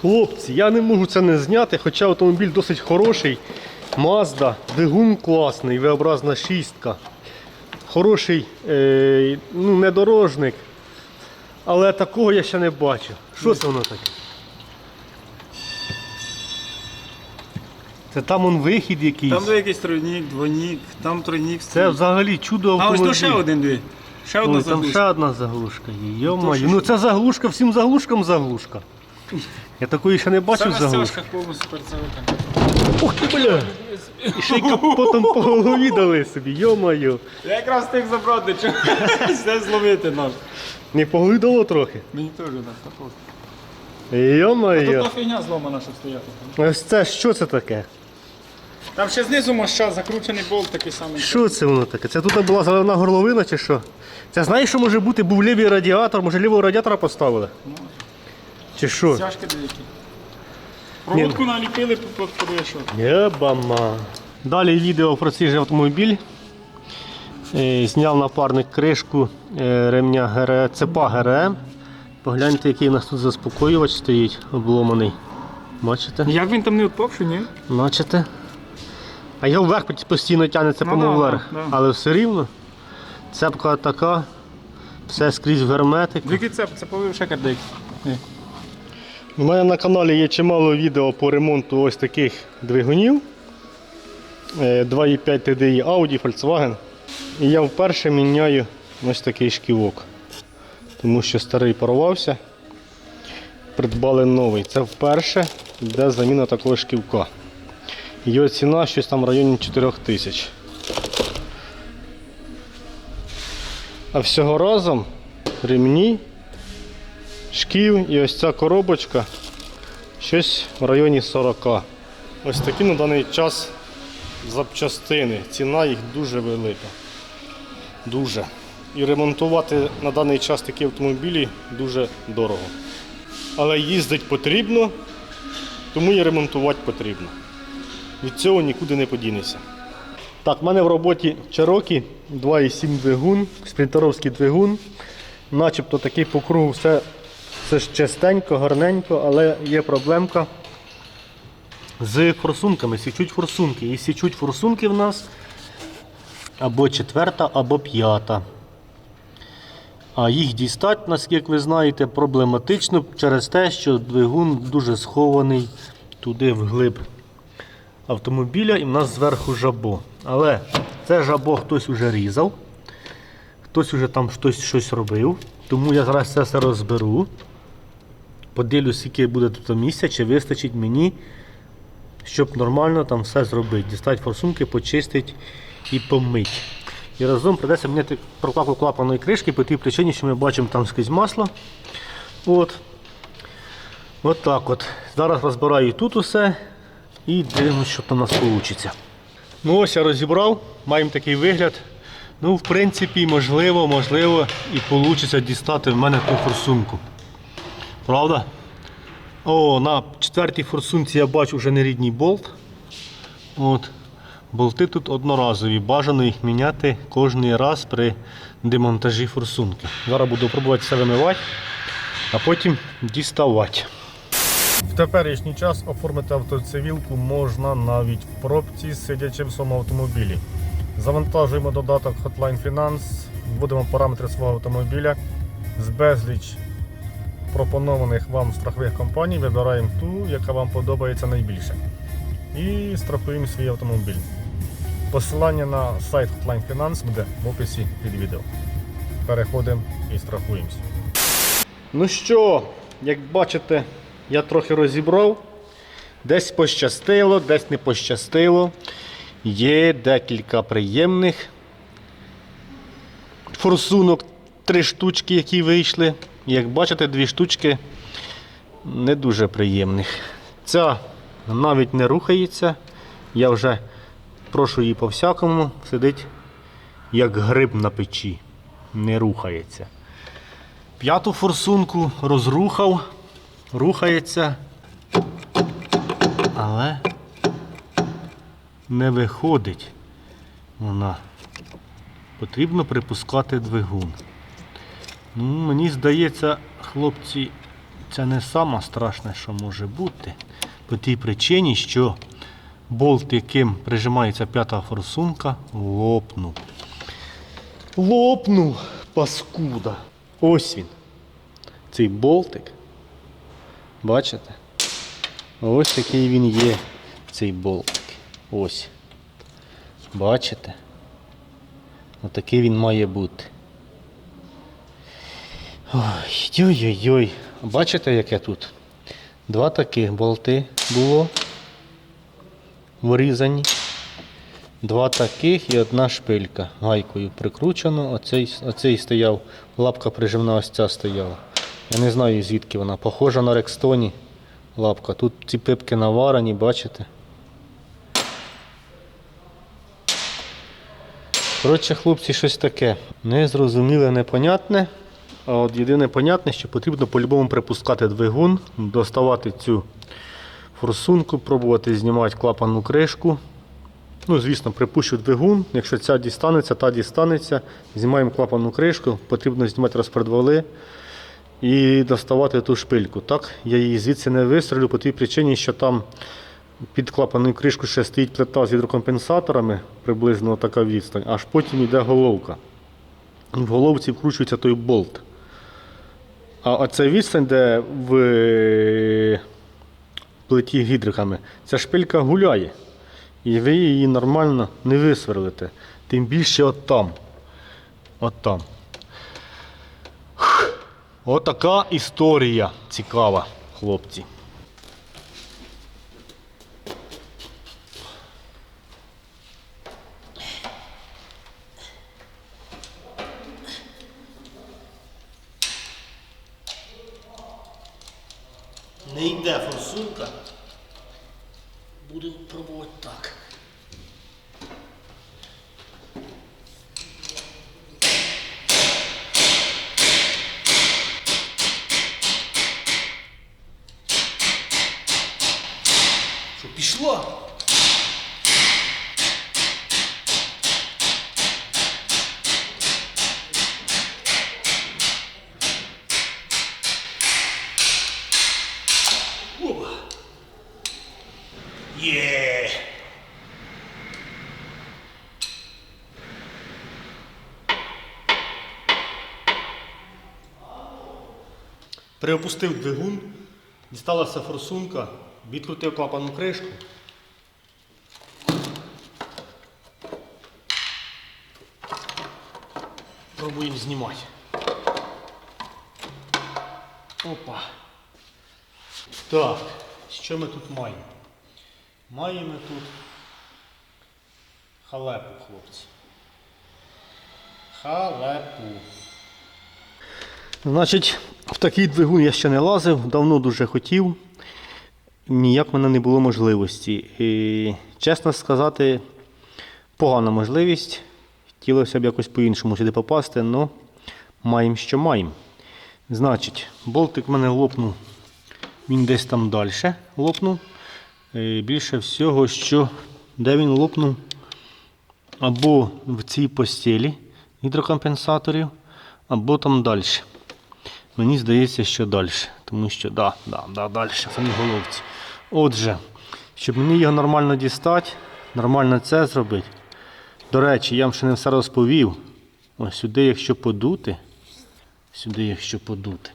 Хлопці, я не можу це не зняти, хоча автомобіль досить хороший. Mazda, двигун класний, V-образна шістка. Хороший е, ну, недорожник. Але такого я ще не бачив. Що це воно таке? Це там он вихід якийсь. Там якийсь тройнік, двойник, там тройник. Це взагалі чудо А ось автомобіль. то ще один дві. Ще одна Ой, там ще заглушка. одна заглушка є. Ну це заглушка, всім заглушкам заглушка. Я такої ще не бачив Це на заглушки. повністю перцевика. Ух ти, бля! І ще й капотом по голові дали собі, йомаю. Я якраз встиг забрати, чого все зловити наш. Не по голові дало трохи. Мені теж так, також. Тут Йомаю. та фігня зломана, щоб стояти. Ось це що це таке? Там ще знизу моща, закручений болт такий самий. Що це воно таке? Це тут була заливна горловина чи що? Це знаєш, що може бути? Був лівий радіатор, може лівого радіатора поставили? Чи що? Стяжки деякі. Проводку наліпили, подивишов. Єбама. Далі відео про цей же автомобіль. Е, Зняв напарник кришку е, ремня ГР, цепа ГРМ. Погляньте, який у нас тут заспокоювач стоїть обломаний. Бачите? Як він там не відпавши, ні? Бачите? А його вверх постійно тягне цепом Ну да, вверх. да. Але все рівно. Цепка така, все скрізь в герметик. Який це, це повив шекер деякий. У мене на каналі є чимало відео по ремонту ось таких двигунів. Е, 2.5 TDI Audi, Volkswagen. І я вперше міняю ось такий шківок. Тому що старий порвався. Придбали новий. Це вперше йде заміна такого шківка. Його ціна щось там в районі 4 тисяч. А всього разом ремні шків і ось ця коробочка щось в районі 40. Ось такі на даний час запчастини. Ціна їх дуже велика. Дуже. І ремонтувати на даний час такі автомобілі дуже дорого. Але їздить потрібно, тому і ремонтувати потрібно. Від цього нікуди не подінеться. Так, в мене в роботі Cherokee 2,7 двигун, спринтеровський двигун. Начебто такий по кругу все, все ж частенько, гарненько, але є проблемка з форсунками. Січуть форсунки. І січуть форсунки в нас або четверта, або п'ята. А їх дістати, наскільки ви знаєте, проблематично через те, що двигун дуже схований туди вглиб автомобіля і в нас зверху жабо. Але це жабо хтось уже різав, хтось уже там щось, щось робив. Тому я зараз це все розберу. Подивлюсь, скільки буде тут місця, чи вистачить мені, щоб нормально там все зробити. Дістати форсунки, почистити і помити. І разом придеться міняти прокладку клапаної кришки по тій причині, що ми бачимо там скрізь масло. От. От так от. Зараз розбираю тут усе і дивимося, що там у нас вийде. Ну ось я розібрав, маємо такий вигляд. Ну, в принципі, можливо, можливо, і вийде дістати в мене ту форсунку. Правда? О, на четвертій форсунці я бачу вже нерідний болт. От. Болти тут одноразові. Бажано їх міняти кожен раз при демонтажі форсунки. Зараз буду пробувати все вимивати, а потім діставати. В теперішній час оформити автоцивілку можна навіть в пробці, сидячи в своєму автомобілі. Завантажуємо додаток Hotline Finance, вводимо параметри свого автомобіля з безліч пропонованих вам страхових компаній, вибираємо ту, яка вам подобається найбільше. І страхуємо свій автомобіль. Посилання на сайт Hotline Finance буде в описі під відео. Переходимо і страхуємося. Ну що, як бачите, я трохи розібрав. Десь пощастило, десь не пощастило. Є декілька приємних форсунок, три штучки, які вийшли. Як бачите, дві штучки не дуже приємних. Ця навіть не рухається. Я вже прошу її по-всякому, сидить як гриб на печі. Не рухається. П'яту форсунку розрухав, рухається, але не виходить вона. Потрібно припускати двигун. Ну, мені здається, хлопці, це не саме страшне, що може бути. По тій причині, що болт, яким прижимається п'ята форсунка, лопнув. Лопнув, паскуда. Ось він. Цей болтик. Бачите? Ось який він є, цей болтик. Ось. Бачите? Отакий він має бути. Ой, ой-ой-ой. Бачите, яке тут? Два таких болти було вирізані. Два таких і одна шпилька гайкою прикручено. Оцей, оцей стояв, лапка прижимна ось ця стояла. Я не знаю звідки вона. Похожа на Рекстоні лапка. Тут ці пипки наварені, бачите? Коротше, хлопці, щось таке. Незрозуміле, непонятне. А от єдине понятне, що потрібно по-любому припускати двигун, доставати цю форсунку, пробувати знімати клапанну кришку. Ну, звісно, припущу двигун. Якщо ця дістанеться, та дістанеться. Знімаємо клапанну кришку, потрібно знімати розпредвали і доставати ту шпильку. Так, я її звідси не вистрілю по тій причині, що там під клапанною кришкою ще стоїть плита з гідрокомпенсаторами, приблизно така відстань, аж потім йде головка. В головці вкручується той болт. А оця відстань, де в плиті гідриками, ця шпилька гуляє. І ви її нормально не висверлите. Тим більше от там. От там. Отака історія цікава, хлопці. Не йде форсунка. Будемо пробувати так. Приопустив двигун, дісталася форсунка, відкрутив клапанну кришку. Пробуємо знімати. Опа. Так, що ми тут маємо? Маємо тут халепу, хлопці. Халепу. Значить, в такий двигун я ще не лазив, давно дуже хотів. Ніяк в мене не було можливості. І, чесно сказати, погана можливість. Хотілося б якось по-іншому сюди попасти, але маємо, що маємо. Значить, болтик в мене лопнув. Він десь там далі лопнув. Е, Більше всього, що де він лопнув, або в цій постелі гідрокомпенсаторів, або там далі. Мені здається, що далі. Тому що, да, да, да, далі, в самій головці. Отже, щоб мені його нормально дістати, нормально це зробити. До речі, я вам ще не все розповів. Ось сюди, якщо подути, сюди, якщо подути.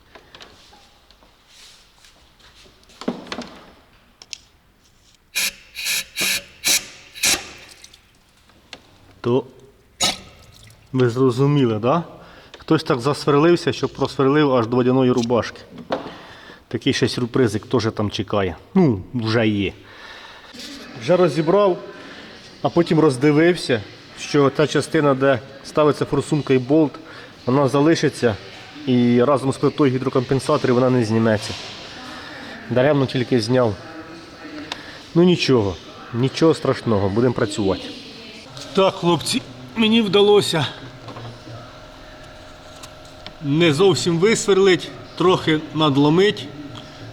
То ви зрозуміли, так? Да? Хтось так засверлився, що просверлив аж до водяної рубашки. Такий ще сюрпризик теж там чекає. Ну, вже є. Вже розібрав, а потім роздивився, що та частина, де ставиться форсунка і болт, вона залишиться і разом з плитою гідрокомпенсаторів вона не зніметься. Даремно тільки зняв. Ну нічого, нічого страшного, будемо працювати. Так, хлопці, мені вдалося не зовсім висверлить, трохи надломить,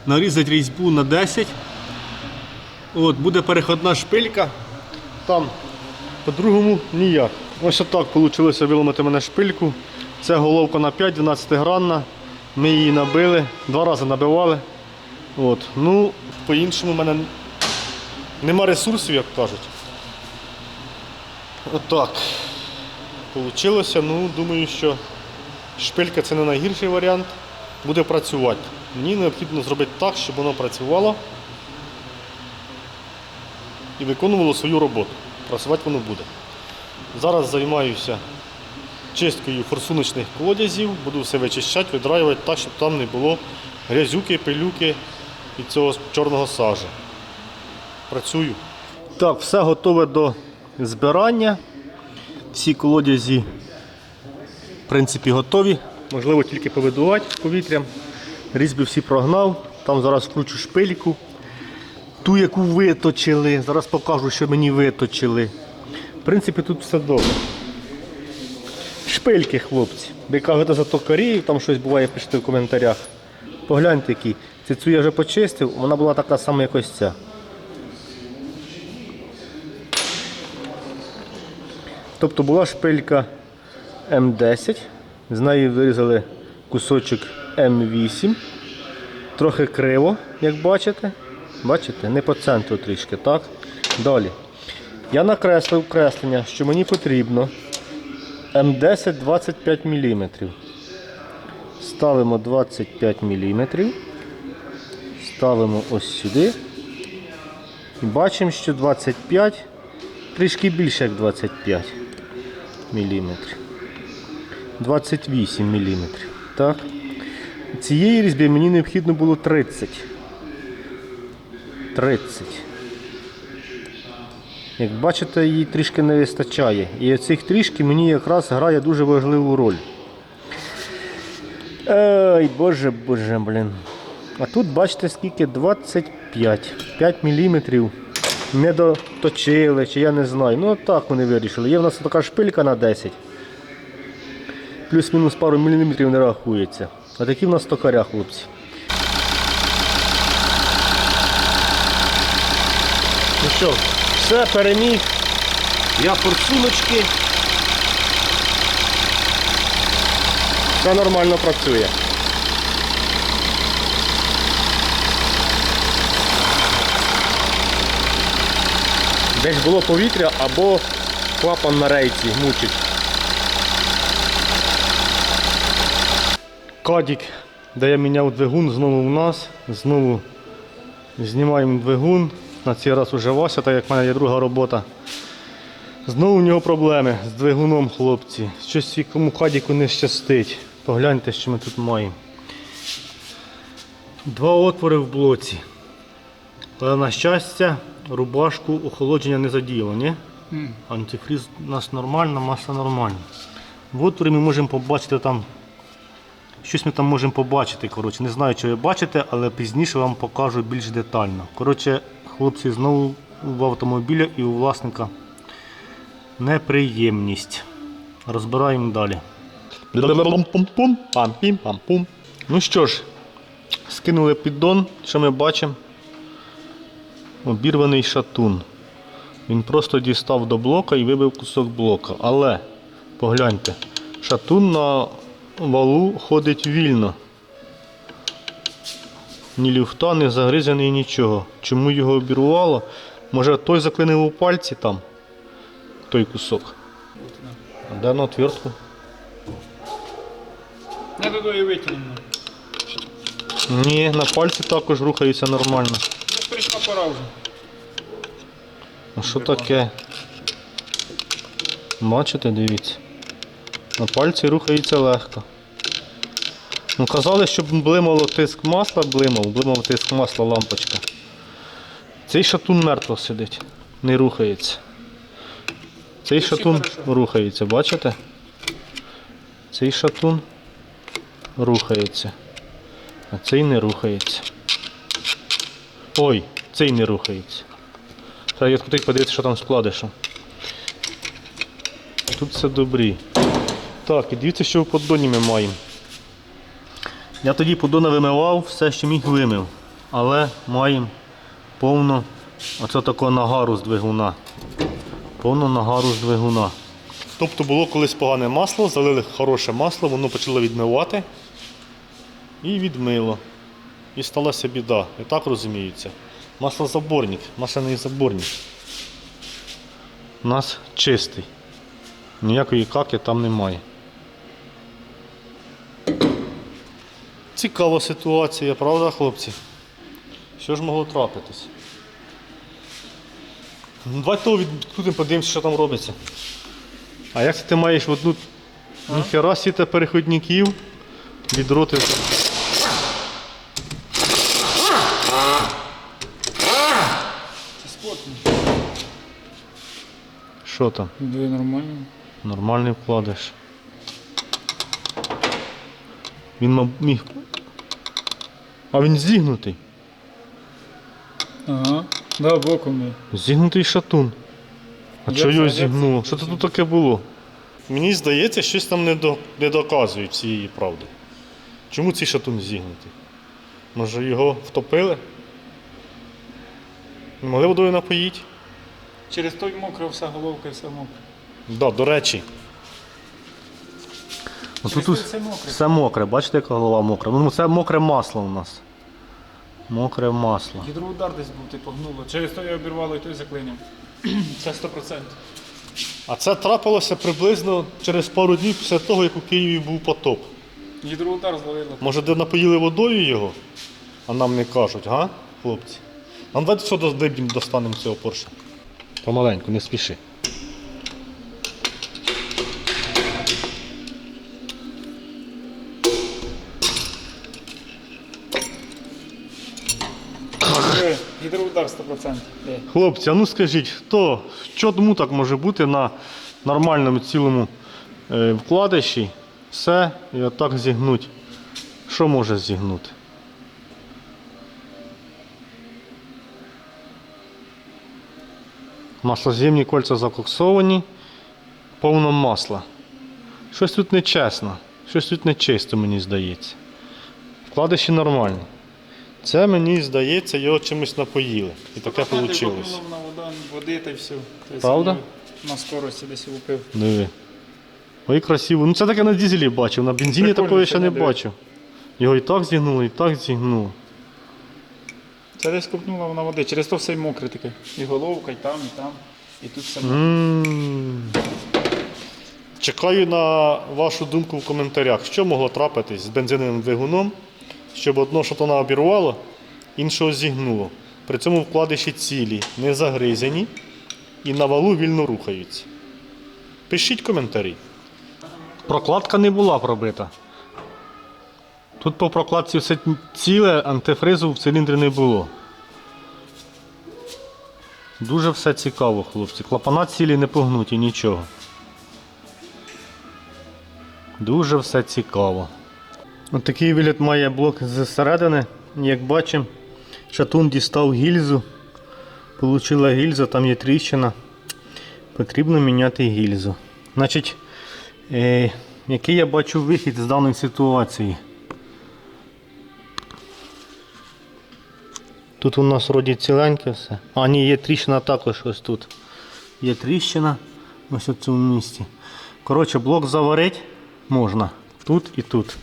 нарізати різьбу на 10. От, буде переходна шпилька. Там по-другому ніяк. Ось отак вийшло виломати мене шпильку. Це головка на 5, 12 гранна. Ми її набили, два рази набивали. От. Ну, по-іншому в мене нема ресурсів, як кажуть. Отак. Получилося, ну, думаю, що шпилька це не найгірший варіант. Буде працювати. Мені необхідно зробити так, щоб воно працювало і виконувало свою роботу. Працювати воно буде. Зараз займаюся чисткою форсуночних колодязів, буду все вичищати, видраювати так, щоб там не було грязюки, пилюки і цього чорного сажа. Працюю. Так, все готове до збирання. Всі колодязі, в принципі, готові. Можливо, тільки повидувати повітрям. Різьби всі прогнав. Там зараз включу шпильку. Ту, яку виточили. Зараз покажу, що мені виточили. В принципі, тут все добре. Шпильки, хлопці. Ви кажете за токарів, там щось буває, пишете в коментарях. Погляньте які. Цю я вже почистив, вона була така сама, як ось ця. Тобто була шпилька М10, з неї вирізали кусочок М8. Трохи криво, як бачите. Бачите, не по центру трішки, так? Далі. Я накреслив креслення, що мені потрібно М10 25 мм. Ставимо 25 мм. Ставимо ось сюди. І бачимо, що 25 трішки більше, як 25 мм. 28 мм. Так. Цієї різьби мені необхідно було 30. 30. Як бачите, її трішки не вистачає. І оцих трішки мені якраз грає дуже важливу роль. Ой, боже, боже, блін. А тут бачите скільки 25. 5 мм не доточили, чи я не знаю. Ну так вони вирішили. Є в нас така шпилька на 10. Плюс-мінус пару міліметрів не рахується. А такі в нас токаря, хлопці. Ну що, все, переміг. Я форсуночки. Все нормально працює. Десь було повітря або клапан на рейці мучить. Кадік, де я міняв двигун, знову в нас. Знову знімаємо двигун. На цей раз уже Вася, так як в мене є друга робота. Знову в нього проблеми з двигуном, хлопці. Щось якому кадіку не щастить. Погляньте, що ми тут маємо. Два отвори в блоці. Але на щастя, рубашку охолодження не заділо, ні? Антифріз у нас нормально, маса нормальна. В отворі ми можемо побачити там. Щось ми там можемо побачити. Коротше. Не знаю, чи ви бачите, але пізніше вам покажу більш детально. Коротше, хлопці, знову в автомобіля і у власника неприємність. Розбираємо далі. Ну що ж, скинули піддон, що ми бачимо? Обірваний шатун. Він просто дістав до блока і вибив кусок блока. Але погляньте, шатун на валу ходить вільно. Ні люфта, ні загризаний, нічого. Чому його обірвало? Може той заклинив у пальці там, той кусок. А де на отвертку? Не туди і витягнемо. Ні, на пальці також рухається нормально. Ну, прийшла пора вже. А що таке? Бачите, дивіться. На пальці рухається легко. Ну, казали, щоб блимало тиск масла, блимав, блимав тиск масла лампочка. Цей шатун мертво сидить, не рухається. Цей шатун рухається, бачите? Цей шатун рухається. А цей не рухається. Ой, цей не рухається. Треба я відкрутити, подивитися, що там з вкладишем. Тут все добрі. Так, і дивіться, що в поддоні ми маємо. Я тоді поддона вимивав, все, що міг вимив. Але маємо повну оце такого нагару з двигуна. Повну нагару з двигуна. Тобто було колись погане масло, залили хороше масло, воно почало відмивати. і відмило. І сталася біда. І так розуміється. Маслозаборник, масляний заборник. У нас чистий. Ніякої каки там немає. Цікава ситуація, правда, хлопці? Що ж могло трапитись? Ну, Давай того відкрутимо, подивимося, що там робиться. А як це ти маєш в одну ніхера сіта переходників від роти? Що там? Дві нормально. Нормальний вкладиш. Він міг. А він зігнутий. Ага. Да, боком. є. Зігнутий шатун. А Як чого це- його це зігнуло? Що це тут таке було? Мені здається, щось там не, до, не доказують цієї правди. Чому цей шатун зігнутий? Може його втопили? Не Могли водою напоїти? Через той мокра вся головка і все мокре. Да, до речі. Через тут все мокре. все мокре, бачите, яка голова мокра. Ну це мокре масло у нас. Мокре масло. Гідроудар десь був, ти погнуло. Через то я обірвало і той заклинив. Це 100%. А це трапилося приблизно через пару днів після того, як у Києві був потоп. Гідроудар зловило. Може, де напоїли водою його, а нам не кажуть, га, хлопці? Нам давайте все достанемо цього порша. Помаленьку, не спіши. Гідроудар 100%. Де? Хлопці, а ну скажіть, хто, що тому так може бути на нормальному цілому е, вкладиші, все і отак зігнуть. Що може зігнути? Маслоз'ємні кольця закоксовані, повно масла. Щось тут нечесно, щось тут нечисто, мені здається. Вкладиші нормальні. Це мені здається, його чимось напоїли. І таке вийшло. на вода, води та й все. Та Правда? На скорості десь лупив. Диви. Ой, красиво. Ну це таке на дізелі бачив, на бензині Прикольно, такого ще це не не диви. бачив. Його і так зігнуло, і так зігнуло. Це десь купнула вона води. Через то все й мокре таке. І головка, і там, і там. І тут все мокре. М. Чекаю на вашу думку в коментарях, що могло трапитись з бензиновим двигуном, щоб одного шатуна обірвало, іншого зігнуло. При цьому вкладиші цілі, не загризені і на валу вільно рухаються. Пишіть коментарі. Прокладка не була пробита. Тут по прокладці все ціле, антифризу в циліндрі не було. Дуже все цікаво, хлопці. Клапана цілі не погнуті, нічого. Дуже все цікаво. Ось такий вигляд має блок зсередини. Як бачимо, шатун дістав гільзу. Получила гільза, там є тріщина. Потрібно міняти гільзу. Значить, е, який я бачу вихід з даної ситуації? Тут у нас вроді ціленьке все. А, ні, є тріщина також ось тут. Є тріщина ось у цьому місці. Коротше, блок заварити можна тут і тут.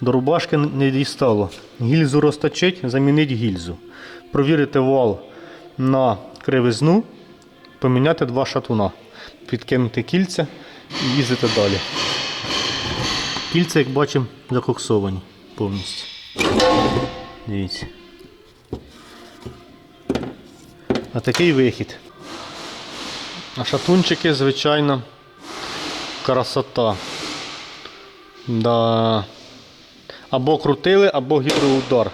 До рубашки не дістало. Гільзу розточить, замінити гільзу. Провірити вал на кривизну, поміняти два шатуна, підкинути кільця і їздити далі. Кільця, як бачимо, закоксовані повністю. Дивіться. А такий вихід. А шатунчики, звичайно, красота. Да. Або крутили, або гідроудар.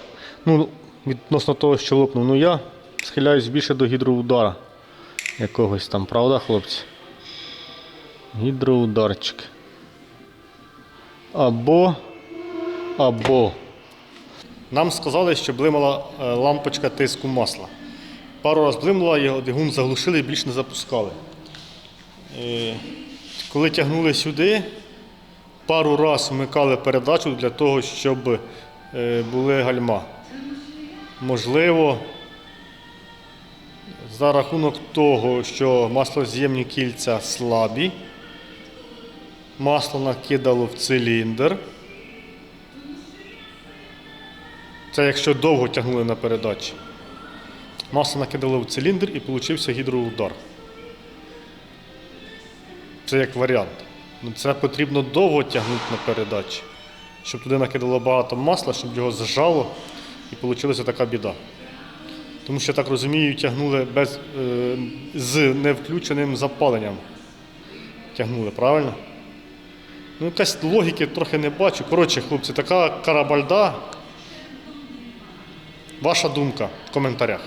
Ну, відносно того, що лопнув. Ну я схиляюсь більше до гідроудара. Якогось там, правда, хлопці? Гідроударчик. Або. Або. Нам сказали, що блимала е, лампочка тиску масла. Пару разів блимнула, його двигун заглушили і більше не запускали. Е, Коли тягнули сюди, пару разів вмикали передачу для того, щоб е, були гальма. Можливо, за рахунок того, що маслоз'ємні кільця слабі, масло накидало в циліндр. Це якщо довго тягнули на передачі. Масло накидали в циліндр і получився гідроудар. Це як варіант. Ну, це потрібно довго тягнути на передачі, щоб туди накидало багато масла, щоб його зжало і вийшла така біда. Тому що, я так розумію, тягнули без, е, з невключеним запаленням. Тягнули, правильно? Ну, якась логіки трохи не бачу. Коротше, хлопці, така карабальда. Ваша думка в коментарях.